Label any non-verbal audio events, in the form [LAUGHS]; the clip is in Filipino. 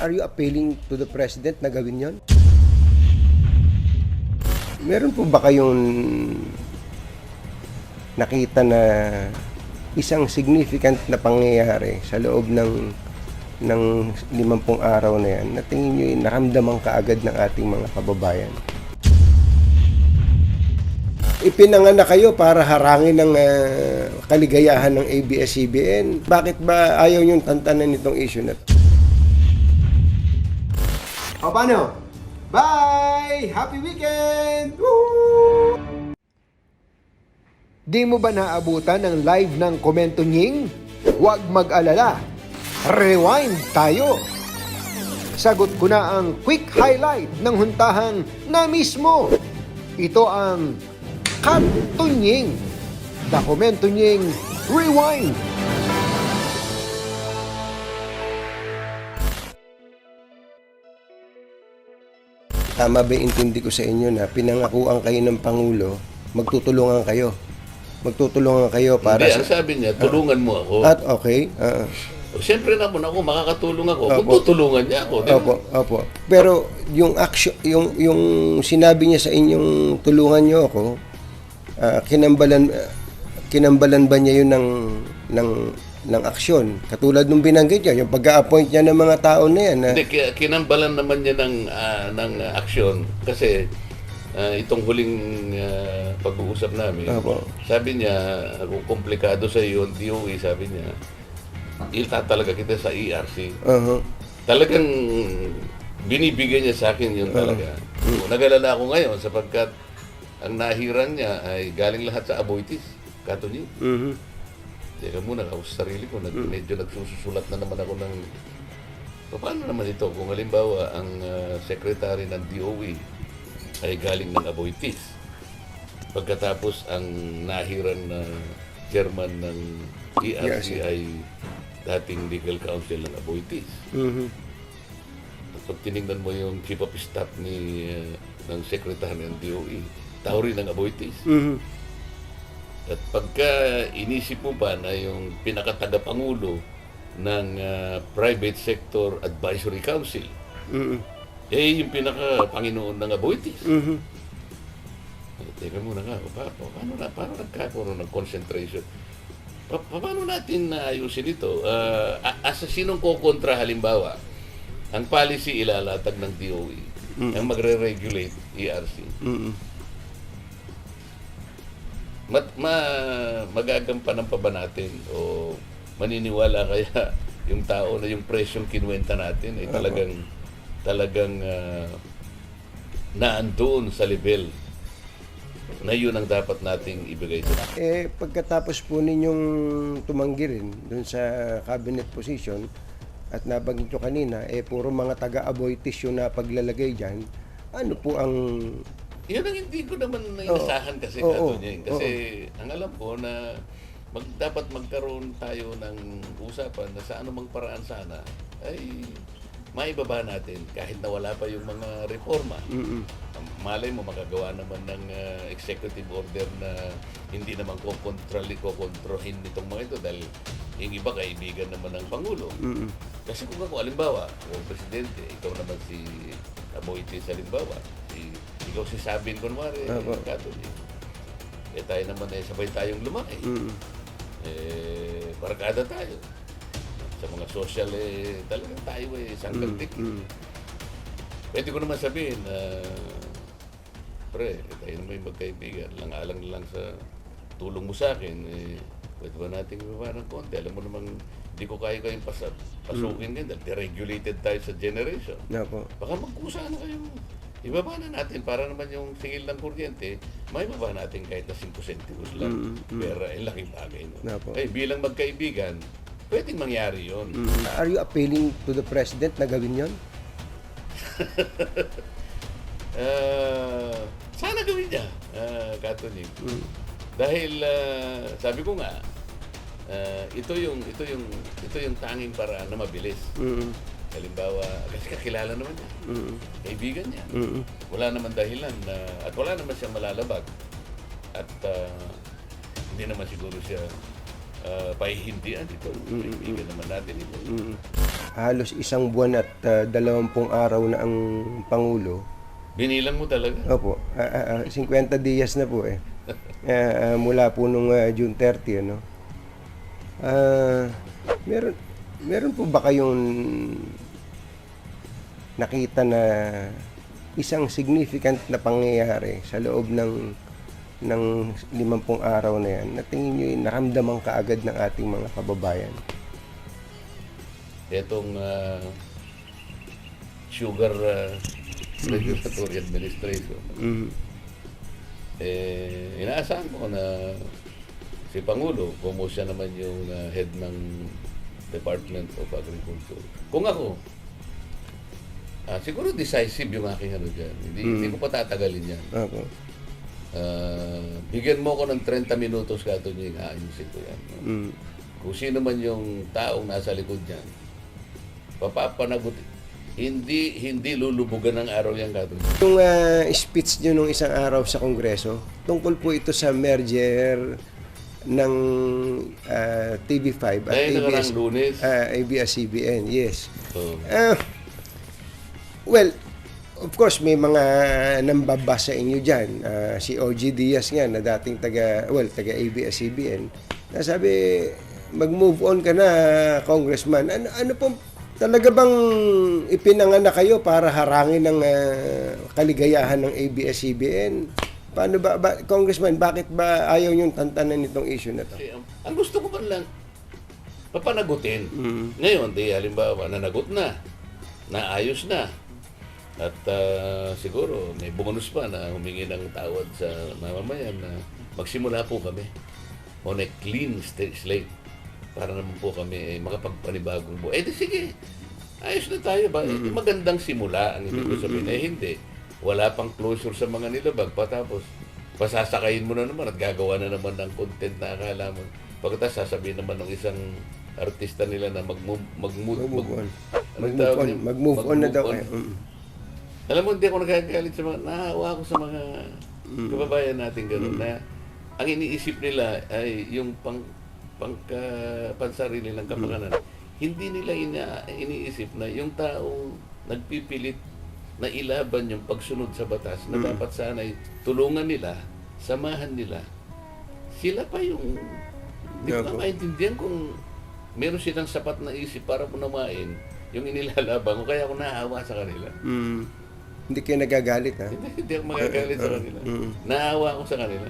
Are you appealing to the president na gawin yon? Meron po ba kayong nakita na isang significant na pangyayari sa loob ng ng limampung araw na yan na tingin nyo yung naramdaman kaagad ng ating mga kababayan? Ipinanganak kayo para harangin ng ah, kaligayahan ng ABS-CBN. Bakit ba ayaw niyong tantanan itong issue na to? O paano? Bye! Happy weekend! Woo! Di mo ba naabutan ng live ng komento nying? Huwag mag-alala. Rewind tayo! Sagot ko na ang quick highlight ng huntahang na mismo. Ito ang Katunying. Dokumento nying Rewind. Tama ba intindi ko sa inyo na pinangakuan kayo ng Pangulo, magtutulungan kayo. Magtutulungan kayo para Hindi, sa... ang sabi niya, tulungan mo ako. At okay, ah, Siyempre naman ako, makakatulong ako. Kung Opo. tutulungan niya ako. ba? opo, opo. Pero yung action, yung yung sinabi niya sa inyong tulungan niyo ako, ah, kinambalan ah, kinambalan ba niya yun ng ng ng aksyon? Katulad nung binanggit niya, yung pag-appoint niya ng mga tao na yan. na- Hindi, ki- kinambalan naman niya ng, ah, ng ah, aksyon kasi ah, itong huling ah, pag-uusap namin, Opo. sabi niya, kung komplikado sa iyo yung DOE, sabi niya, ilta talaga kita sa ERC. Aha. Talagang binibigyan niya sa akin yun talaga. Nag-alala ako ngayon sapagkat ang nahiran niya ay galing lahat sa Aboitis, Katunying. Mhm. Teka muna, ako sa sarili ko, nag, medyo nagsusulat na naman ako ng... Paano naman ito kung halimbawa ang ah, secretary ng DOE ay galing ng Aboitis. Pagkatapos ang nahiran na chairman ng ERC ERC. ay dating legal counsel ng Aboitis. Mhm. At pag tinignan mo yung chief of staff ni ah, ng secretary ng DOE, tao rin ng Aboitis. Mhm. At pagka inisip mo pa na yung pinakatagapangulo ng ah, Private Sector Advisory Council, Mhm. eh yung pinaka-panginoon ng Aboitis. Mhm. Eh, Teka muna nga, pa, pa, paano, na, paano nagkakaroon ng concentration? Pa, pa- paano natin naayusin ito? Ah, a- asa sinong kokontra halimbawa? Ang policy ilalatag ng DOE, ang magre-regulate ERC. Mhm. Mat, ma, magagampanan pa ba natin? O maniniwala kaya [LAUGHS] yung tao na yung presyong kinuwenta natin ay talagang talagang uh, naandoon sa level na yun ang dapat nating ibigay sa Eh, pagkatapos po ninyong tumanggi rin dun sa cabinet position at nabanggit nyo kanina, eh, puro mga taga-aboitis yung napaglalagay dyan, ano po ang... Yun ang hindi ko naman inasahan kasi Oo. Kato niya. Kasi ang alam ko na mag, dapat magkaroon tayo ng usapan na sa anumang paraan sana ay maibaba natin kahit na wala pa yung mga reforma. Mm-mm. Malay mo makagawa naman ng uh, executive order na hindi naman kokontroli kokontrohin nitong mga ito dahil yung iba kaibigan naman ng Pangulo. Mm-mm. Kasi kung ako, alimbawa, kung presidente, ikaw naman si Aboitis, halimbawa, si, ikaw si Sabin, kunwari, Apo. Catholic. Eh tayo naman eh, sabay tayong lumaki. Mm-mm. Eh, barkada tayo. Sa mga social, eh, talagang tayo eh, sangkaltik. Mm. Pwede ko naman sabihin na, pre, eh, tayo naman yung magkaibigan, lang-alang lang sa tulong mo sa akin, eh, pwede ba natin ibaba ng konti? Alam mo namang, hindi ko kaya kayong pasa, pasukin mm. dahil deregulated tayo sa generation. Na po. Baka magkusa na kayo. Ibaba na natin para naman yung singil ng kuryente, may baba natin kahit na 5 centimos lang. Mm, mm. Pero eh, laking bagay. No? Napo. Eh, bilang magkaibigan, pwedeng mangyari yon. Mm. Are you appealing to the president na gawin yon? [LAUGHS] Ah, sana gawin niya, uh, Catholic. Mm. Dahil ah, sabi ko nga, ah, ito yung ito yung ito yung tanging paraan na mabilis. Mm-mm. Halimbawa, kasi kakilala naman niya. Mm-mm. Kaibigan niya. Mm-mm. Wala naman dahilan na at wala naman siya malalabag. At ah, hindi naman siguro siya uh, pahihindian ito. Kaibigan naman natin ito. Mm-mm. halos isang buwan at ah, dalawampung araw na ang Pangulo. Binilang mo talaga. Opo, ah, ah, ah, 50 dias na po eh. [LAUGHS] Ah, ah, mula po nung ah, June 30, ano. Ah, meron meron po ba kayong nakita na isang significant na pangyayari sa loob ng ng limampung araw na yan na tingin nyo yung naramdaman kaagad ng ating mga kababayan? Itong ah, Sugar ah, Regulatory Administration. Mm. Eh, inaasahan ko na si Pangulo, kung siya naman yung ah, head ng Department of Agriculture. Kung ako, ah, siguro decisive yung aking ano dyan. Hindi, hindi ko pa tatagalin yan. Opo. Ah, bigyan mo ko ng 30 minutos ka ito yung aayusin ko yan. no? Mm. Kung sino man yung taong nasa likod niyan, papapanagot, hindi hindi lulubugan ng araw yan kato. Yung ah, speech nyo nung isang araw sa Kongreso, tungkol po ito sa merger ng ah, TV5 at ABS, lunes. ah, ABS-CBN, yes. Ah, well, of course, may mga nambabasa inyo dyan. Ah, si OG Diaz nga, na dating taga, well, taga ABS-CBN, na sabi, mag-move on ka na, Congressman. Ano, ano po, talaga bang ipinanganak kayo para harangin ang ah, kaligayahan ng ABS-CBN? Paano ba, ba, Congressman, bakit ba ayaw yung tantanan nitong issue na to? kasi ang, ang gusto ko man lang, papanagutin. Mm. Ngayon, di halimbawa, nanagot na, naayos na, at ah, siguro may bonus pa na humingi ng tawad sa mamamayan na magsimula po kami on a clean slate para naman po kami eh, makapagpanibagong buhay. Eh di sige, ayos na tayo ba? Eh, di magandang simula ang ibig ko sabihin. Eh hindi, wala pang closure sa mga nilabag patapos pasasakayin mo na naman at gagawa na naman ng content na akala mo. Pagkatapos sasabihin naman ng isang artista nila na mag-move, mag-move, Mag-move on. ano Mag-move on. Mag-move on na daw. on. eh. Mm. Alam mo, hindi ako nagagalit sa mga, nahawa ako sa mga kababayan natin gano'n na ang iniisip nila ay yung pang, pangka, pansarili ng kapakanan. Hindi nila ina, iniisip na yung taong nagpipilit na ilaban yung pagsunod sa batas na dapat sana'y tulungan nila, samahan nila. Sila pa yung hindi ko na maintindihan kung meron silang sapat na isip para punumain yung inilalaban ko. Kaya ako naawa sa kanila. Mm. Hindi kayo nagagalit, ha? Hindi, hindi ako magagalit sa kanila. Naawa ako sa kanila.